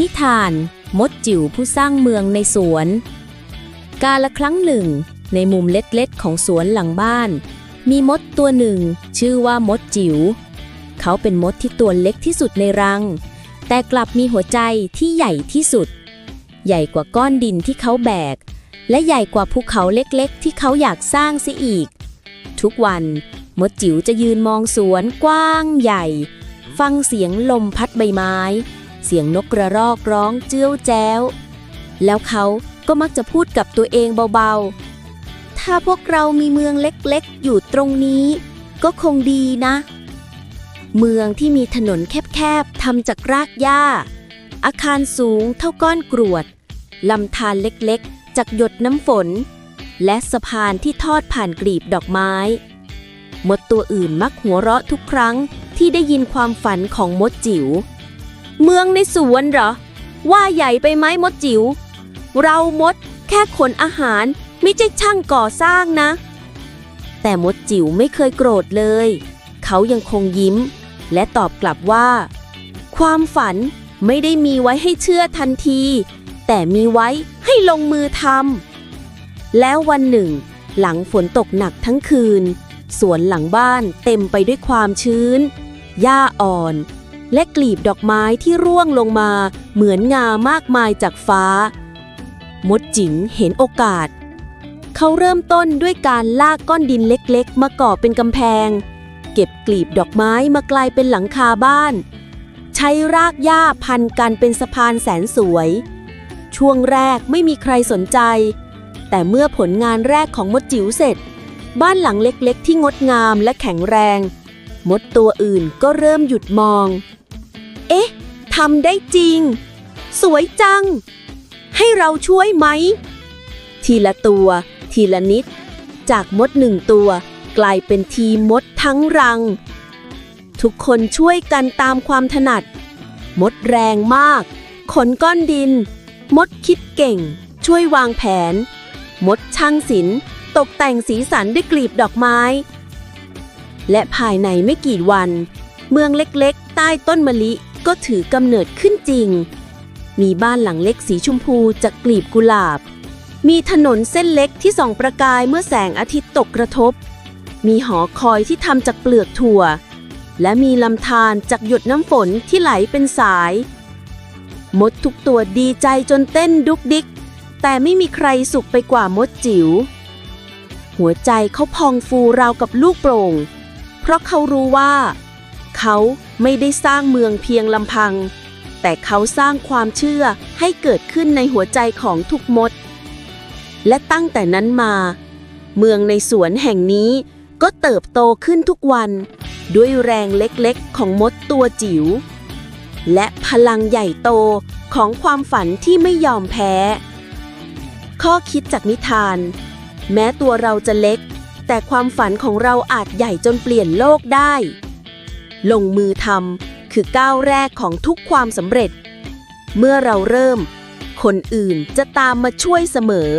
นิทาน มดจิ๋วผู้สร้างเมืองในสวน กาละครั้งหนึ่ง ในมุมเล็กๆของสวนหลังบ้าน มีมดตัวหนึ่ง ชื่อว่ามดจิ๋วเขาเป็นมดที่ตัวเล็กที่สุดในรัง แต่กลับมีหัวใจที่ใหญ่ที่สุด ใหญ่กว่าก้อนดินที่เขาแบก และใหญ่กว่าภูเขาเล็กๆ ที่เขาอยากสร้างเสียอีก ทุกวันมดจิ๋วจะยืนมองสวนกว้างใหญ่ ฟังเสียงลมพัดใบไม้ เสียงนกกระรอกร้องเจ้ยวแจ้ว แล้วเขาก็มักจะพูดกับตัวเองเบาๆ ถ้าพวกเรามีเมืองเล็กๆ อยู่ตรงนี้ ก็คงดีนะ เมืองที่มีถนนแคบๆทำจากรากหญ้า อาคารสูงเท่าก้อนกรวดลำธารเล็กๆ จากหยดน้ำฝน และสะพานที่ทอดผ่านกลีบดอกไม้มดตัวอื่นมักหัวเราะทุกครั้งที่ได้ยินความฝันของมดจิ๋ว เมืองในสวนเหรอ ว่าใหญ่ไปไหมมดจิ๋ว เรามดแค่ขนอาหารไม่ใช่ช่างก่อสร้างนะ แต่มดจิ๋วไม่เคยโกรธเลย เขายังคงยิ้ม และตอบกลับว่า ความฝันไม่ได้มีไว้ให้เชื่อทันที แต่มีไว้ให้ลงมือทำแล้ววันหนึ่ง หลังฝนตกหนักทั้งคืน สวนหลังบ้านเต็มไปด้วยความชื้น หญ้าอ่อน และกลีบดอกไม้ที่ร่วงลงมาเหมือนงามากมายจากฟ้า มดจิ๋งเห็นโอกาส เขาเริ่มต้นด้วยการลากก้อนดินเล็กๆ มาก่อเป็นกำแพง เก็บกลีบดอกไม้มากลายเป็นหลังคาบ้าน ใช้รากหญ้าพันกันเป็นสะพานแสนสวย ช่วงแรกไม่มีใครสนใจ แต่เมื่อผลงานแรกของมดจิ๋วเสร็จ บ้านหลังเล็กๆ ที่งดงามและแข็งแรง มดตัวอื่นก็เริ่มหยุดมอง ทำได้จริง สวยจัง ให้เราช่วยไหม ทีละตัว ทีละนิด จากมดหนึ่งตัว กลายเป็นทีมมดทั้งรัง ทุกคนช่วยกันตามความถนัด มดแรงมาก ขนก้อนดิน มดคิดเก่ง ช่วยวางแผน มดช่างศิลป์ตกแต่งสีสันด้วยกลีบดอกไม้ และภายในไม่กี่วัน เมืองเล็กๆ ใต้ต้นมะลิ ก็ถือกำเนิดขึ้นจริง มีบ้านหลังเล็กสีชมพูจากกลีบกุหลาบ มีถนนเส้นเล็กที่ส่องประกายเมื่อแสงอาทิตย์ตกกระทบ มีหอคอยที่ทำจากเปลือกถั่ว และมีลำธารจากหยดน้ำฝนที่ไหลเป็นสาย มดทุกตัวดีใจจนเต้นดุกดิก แต่ไม่มีใครสุขไปกว่ามดจิ๋ว หัวใจเขาพองฟูราวกับลูกโปร่ง เพราะเขารู้ว่า เขาไม่ได้สร้างเมืองเพียงลำพัง แต่เขาสร้างความเชื่อให้เกิดขึ้นในหัวใจของทุกมด และตั้งแต่นั้นมา เมืองในสวนแห่งนี้ก็เติบโตขึ้นทุกวัน ด้วยแรงเล็กๆ ของมดตัวจิ๋วและพลังใหญ่โตของความฝันที่ไม่ยอมแพ้ ข้อคิดจากนิทาน แม้ตัวเราจะเล็ก แต่ความฝันของเราอาจใหญ่จนเปลี่ยนโลกได้ ลงมือทำคือก้าวแรกของทุกความสำเร็จ เมื่อเราเริ่ม คนอื่นจะตามมาช่วยเสมอ